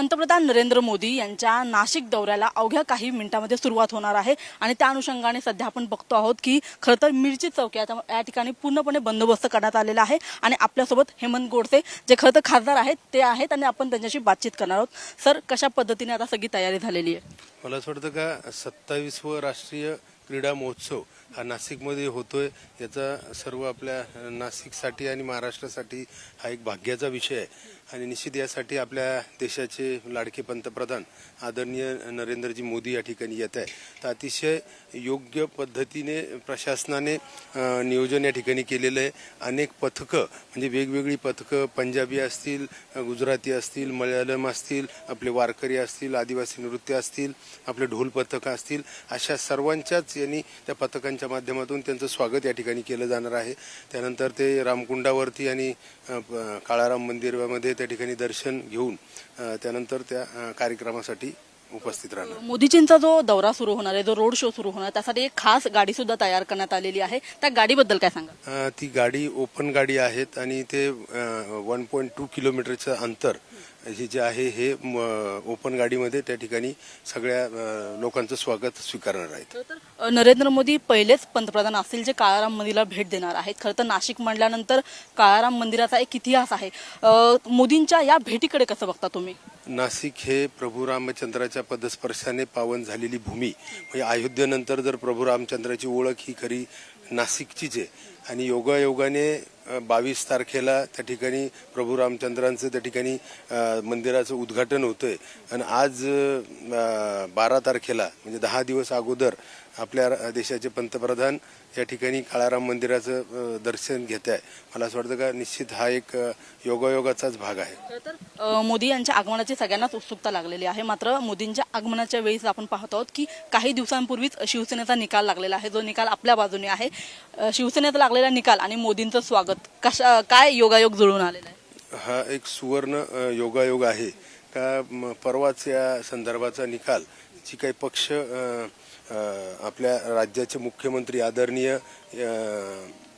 पंतप्रधान नरेंद्र मोदी यांच्या नाशिक दौऱ्याला अवघ्या काही मिनिटांमध्ये सुरुवात होणार आहे. आणि त्या अनुषंगाने सध्या आपण बघतो आहोत की खरं तर मिरची चौक या ठिकाणी पूर्णपणे बंदोबस्त करण्यात आलेला आहे. आणि आपल्यासोबत हेमंत गोडसे जे खरं तर खासदार आहेत ते आहेत आणि आपण त्यांच्याशी बातचीत करणार आहोत. सर कशा पद्धतीने आता सगळी तयारी झालेली आहे? मला असं वाटतं का सत्तावीसवं राष्ट्रीय क्रीडा महोत्सव हा नाशिकमध्ये होतोय. याचा सर्व आपल्या नाशिकसाठी आणि महाराष्ट्रासाठी हा एक भाग्याचा विषय आहे. आणि निश्चित यासाठी आपल्या देशाचे लाडके पंतप्रधान आदरणीय नरेंद्रजी मोदी या ठिकाणी येत आहे तर अतिशय योग्य पद्धतीने प्रशासनाने नियोजन या ठिकाणी केलेलं आहे. अनेक पथकं म्हणजे वेगवेगळी पथकं पंजाबी असतील गुजराती असतील मल्याळम असतील आपले वारकरी असतील आदिवासी नृत्य असतील आपले ढोल पथकं असतील अशा सर्वांच्याच यांनी त्या पथकांच्या माध्यमातून त्यांचं स्वागत या ठिकाणी केलं जाणार आहे. त्यानंतर ते रामकुंडावरती आणि काळाराम मंदिरामध्ये त्या ठिकाणी दर्शन घेऊन त्यानंतर त्या कार्यक्रमासाठी उपस्थित राहणार. मोदीजींचा जो दौरा सुरू होणार आहे जो रोड शो सुरू होणार आहे त्यासाठी एक खास गाडी सुद्धा तयार करण्यात आलेली आहे. त्या गाडीबद्दल काय सांगा अ, ती गाडी ओपन गाडी आहेत आणि ते वन पॉईंट टू किलोमीटरचं अंतर हे जे आहे हे ओपन गाडीमध्ये त्या ठिकाणी सगळ्या अ, लोकांचं स्वागत स्वीकारणार आहेत. खरं तर अ, नरेंद्र मोदी पहिलेच पंतप्रधान असतील जे काळाराम मंदिराला भेट देणार आहेत. खरं तर नाशिक म्हटल्यानंतर काळाराम मंदिराचा एक इतिहास आहे. अ, मोदींच्या या भेटीकडे कसं बघता तुम्ही? नाशिक हे प्रभू रामचंद्राच्या पदस्पर्शाने पावन झालेली भूमी. म्हणजे अयोध्येनंतर जर प्रभू रामचंद्राची ओळख ही खरी नाशिकचीच आहे. आणि योगायोगाने बावीस तारखेला त्या ठिकाणी प्रभू रामचंद्रांचं त्या ठिकाणी मंदिराचं उद्घाटन होतं आहे आणि आज बारा तारखेला म्हणजे दहा दिवस अगोदर आपल्या देशाचे पंतप्रधान या ठिकाणी काळाराम मंदिराचं दर्शन घेत आहे मला असं वाटतं का निश्चित हा एक योगायोगाचाच भाग आहे. तर मोदी यांच्या आगमनाची सगळ्यांनाच उत्सुकता लागलेली आहे. मात्र मोदींच्या आगमनाच्या वेळीच आपण पाहत आहोत की काही दिवसांपूर्वीच शिवसेनेचा निकाल लागलेला आहे. जो निकाल आपल्या बाजूने आहे. शिवसेनेचा लागलेला निकाल आणि मोदींचं स्वागत. कशा काय योगायोग जुळून आलेला आहे? हा एक सुवर्ण योगायोग आहे. का परवाच या संदर्भाचा निकाल जी काही पक्ष आपल्या राज्याचे मुख्यमंत्री आदरणीय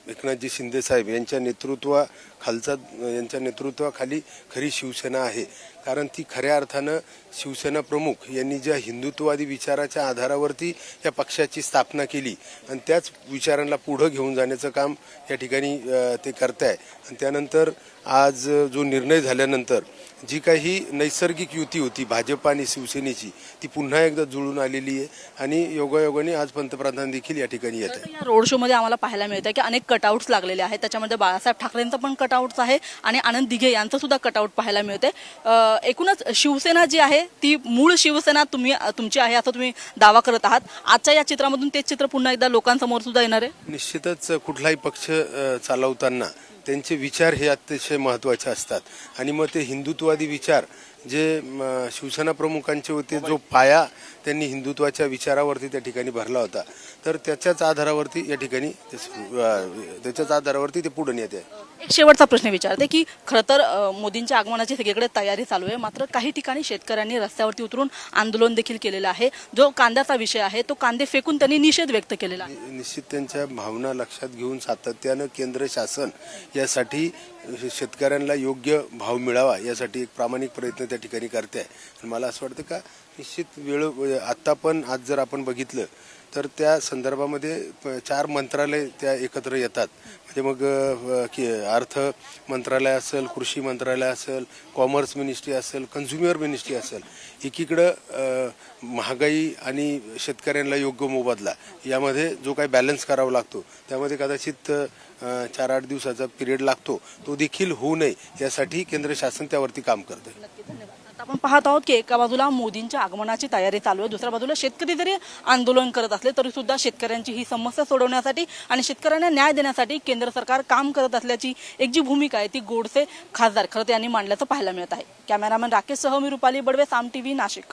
एकनाथजी शिंदे साहेब यांच्या नेतृत्वा खालचा यांच्या नेतृत्वाखाली खरी शिवसेना आहे. कारण ती खऱ्या अर्थानं शिवसेना प्रमुख यांनी ज्या हिंदुत्ववादी विचाराच्या आधारावरती या पक्षाची स्थापना केली आणि त्याच विचारांना पुढं घेऊन जाण्याचं काम या ठिकाणी ते करत आहे आणि त्यानंतर आज जो निर्णय झाल्यानंतर जी काही नैसर्गिक युती होती भाजप आणि शिवसेनेची ती पुन्हा एकदा जुळून आलेली आहे आणि योगायोगाने आज पंतप्रधान देखील या ठिकाणी येत आहे या रोड शो मध्ये आम्हाला पाहायला मिळतं की अनेक कटआउट्स लागलेले आहेत. त्याच्यामध्ये बाळासाहेब ठाकरेंचं पण कटआउट्स आहे आणि आनंद दिघे यांचं सुद्धा कटआउट पाहायला मिळते एकूणच शिवसेना जी आहे ती मूळ शिवसेना तुम्ही तुमची आहे असं तुम्ही दावा करत आहात. आजच्या या चित्रामधून तेच चित्र पुन्हा एकदा लोकांसमोर सुद्धा येणार आहे? निश्चितच कुठलाही पक्ष चालवताना त्यांचे विचार हे अतिशय महत्त्वाचे असतात. आणि मग ते हिंदुत्ववादी विचार जे शिवसेना प्रमुखांचे होते जो पाया त्यांनी हिंदुत्वाच्या विचारावरती त्या ठिकाणी भरला होता. तर त्याच्याच आधारावरती या ठिकाणी त्याच्याच आधारावरती ते पुढे येते एक शेवटचा प्रश्न विचारते की खरं तर मोदींच्या आगमनाची सगळीकडे तयारी चालू आहे. मात्र काही ठिकाणी शेतकऱ्यांनी रस्त्यावरती उतरून आंदोलन देखील केलेलं आहे. जो कांद्याचा विषय आहे तो कांदे फेकून त्यांनी निषेध व्यक्त केलेला आहे. निश्चित त्यांच्या भावना लक्षात घेऊन सातत्यानं केंद्र शासन यासाठी शेतकऱ्यांना योग्य भाव मिळावा यासाठी एक प्रामाणिक प्रयत्न त्या ठिकाणी करते आहे. आणि मला असं वाटतं का निश्चित वेळ म्हणजे आत्ता पण आज जर आपण बघितलं तर त्या संदर्भामध्ये प- चार मंत्रालय त्या एकत्र येतात. म्हणजे मग की अर्थ मंत्रालय असेल कृषी मंत्रालय असेल कॉमर्स मिनिस्ट्री असेल कन्झ्युमर मिनिस्ट्री असेल एकीकडं महागाई आणि शेतकऱ्यांना योग्य मोबदला यामध्ये जो काही बॅलन्स करावा लागतो त्यामध्ये कदाचित चार आठ दिवसाचा पिरियड लागतो तो देखील होऊ नये यासाठी केंद्र शासन त्यावरती काम करतं धन्यवाद. आपण पाहत आहोत की एका बाजूला मोदींच्या आगमनाची तयारी चालू आहे दुसऱ्या बाजूला शेतकरी जरी आंदोलन करत असले तरी सुद्धा शेतकऱ्यांची ही समस्या सोडवण्यासाठी आणि शेतकऱ्यांना न्याय देण्यासाठी केंद्र सरकार काम करत असल्याची एक जी भूमिका आहे ती गोडसे खासदार खरं यांनी मांडल्याचं पाहायला मिळत आहे. कॅमेरामॅन राकेश सह मी रुपाली बडवे साम टीव्ही नाशिक.